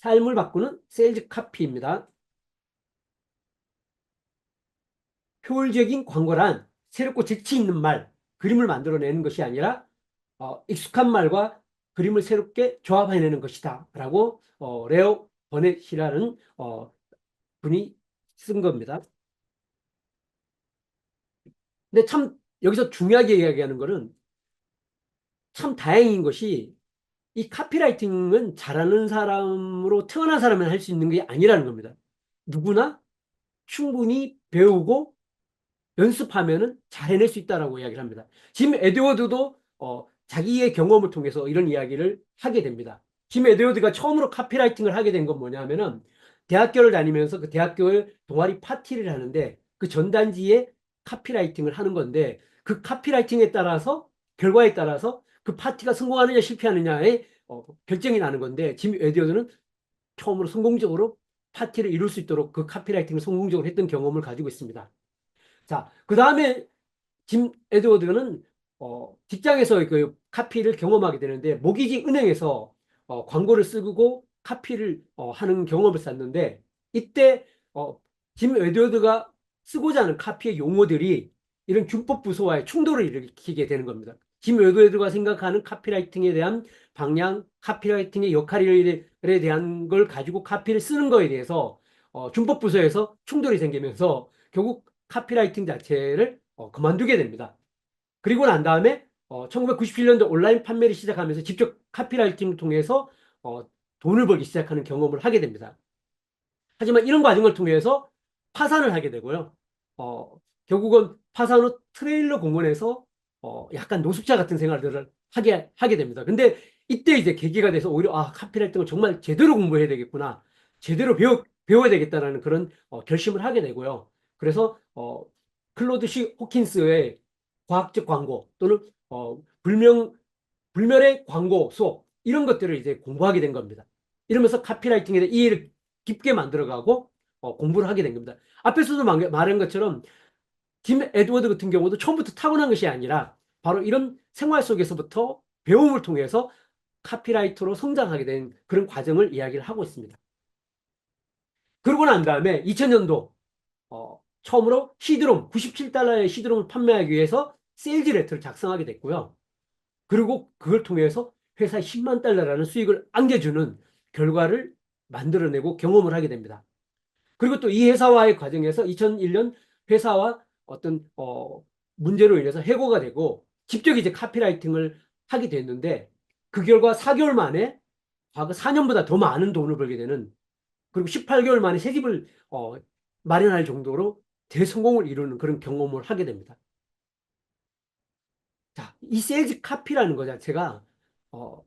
삶을 바꾸는 세일즈 카피입니다. 효율적인 광고란 새롭고 재치 있는 말, 그림을 만들어내는 것이 아니라 어, 익숙한 말과 그림을 새롭게 조합해내는 것이다. 라고 어, 레오 버넷이라는 어, 분이 쓴 겁니다. 근데 참 여기서 중요하게 이야기하는 거는 참 다행인 것이 이 카피라이팅은 잘하는 사람으로 태어난 사람은 할 수 있는 게 아니라는 겁니다. 누구나 충분히 배우고 연습하면은 잘 해낼 수 있다라고 이야기를 합니다. 짐 에드워드도 어, 자기의 경험을 통해서 이런 이야기를 하게 됩니다. 짐 에드워드가 처음으로 카피라이팅을 하게 된 건 뭐냐면은 대학교를 다니면서 그 대학교의 동아리 파티를 하는데 그 전단지에 카피라이팅을 하는 건데 그 카피라이팅에 따라서 결과에 따라서 그 파티가 성공하느냐 실패하느냐의 어, 결정이 나는 건데 짐 에드워드는 처음으로 성공적으로 파티를 이룰 수 있도록 그 카피라이팅을 성공적으로 했던 경험을 가지고 있습니다. 자, 그 다음에 짐 에드워드는 어, 직장에서 그 카피를 경험하게 되는데 모기지 은행에서 어, 광고를 쓰고 카피를 어, 하는 경험을 쌓는데 이때 어, 짐 에드워드가 쓰고자 하는 카피의 용어들이 이런 균법 부서와의 충돌을 일으키게 되는 겁니다. 짐 에드워드가 생각하는 카피라이팅에 대한 방향, 카피라이팅의 역할에 대한 걸 가지고 카피를 쓰는 거에 대해서 어, 준법 부서에서 충돌이 생기면서 결국 카피라이팅 자체를 어, 그만두게 됩니다. 그리고 난 다음에 어, 1997년도 온라인 판매를 시작하면서 직접 카피라이팅을 통해서 어, 돈을 벌기 시작하는 경험을 하게 됩니다. 하지만 이런 과정을 통해서 파산을 하게 되고요. 어, 결국은 파산 후 트레일러 공원에서 어, 약간 노숙자 같은 생활들을 하게, 하게 됩니다. 근데 이때 이제 계기가 돼서 오히려 아, 카피라이팅을 정말 제대로 공부해야 되겠구나. 제대로 배워, 배워야 되겠다라는 그런 어, 결심을 하게 되고요. 그래서 어, 클로드 시 호킨스의 과학적 광고 또는 어, 불명 불멸의 광고 수업 이런 것들을 이제 공부하게 된 겁니다. 이러면서 카피라이팅에 대해 이해를 깊게 만들어가고 어, 공부를 하게 된 겁니다. 앞에서도 말- 말한 것처럼 짐 에드워드 같은 경우도 처음부터 타고난 것이 아니라 바로 이런 생활 속에서부터 배움을 통해서 카피라이터로 성장하게 된 그런 과정을 이야기를 하고 있습니다. 그러고 난 다음에 2000년도 어, 처음으로 시드롬 97달러의 시드롬을 판매하기 위해서 세일즈 레터를 작성하게 됐고요. 그리고 그걸 통해서 회사에 10만 달러라는 수익을 안겨주는 결과를 만들어내고 경험을 하게 됩니다. 그리고 또 이 회사와의 과정에서 2001년 회사와 어떤 어, 문제로 인해서 해고가 되고 직접 이제 카피라이팅을 하게 됐는데 그 결과 4개월 만에 과거 4년보다 더 많은 돈을 벌게 되는 그리고 18개월 만에 새 집을 어, 마련할 정도로 대성공을 이루는 그런 경험을 하게 됩니다. 자, 이 세일즈 카피라는 거 자체가 어,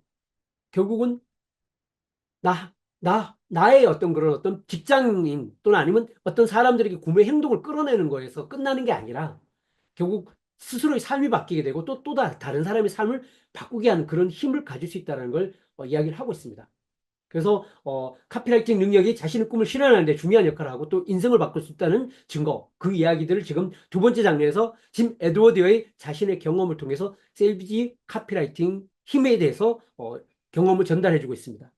결국은 나, 나, 나의 어떤 그런 어떤 직장인 또는 아니면 어떤 사람들에게 구매 행동을 끌어내는 거에서 끝나는 게 아니라 결국 스스로의 삶이 바뀌게 되고 또, 또 다- 다른 사람의 삶을 바꾸게 하는 그런 힘을 가질 수 있다는 걸 어, 이야기를 하고 있습니다. 그래서 어, 카피라이팅 능력이 자신의 꿈을 실현하는 데 중요한 역할을 하고 또 인생을 바꿀 수 있다는 증거 그 이야기들을 지금 두 번째 장면에서 짐 에드워드의 자신의 경험을 통해서 셀비지 카피라이팅 힘에 대해서 어, 경험을 전달해 주고 있습니다.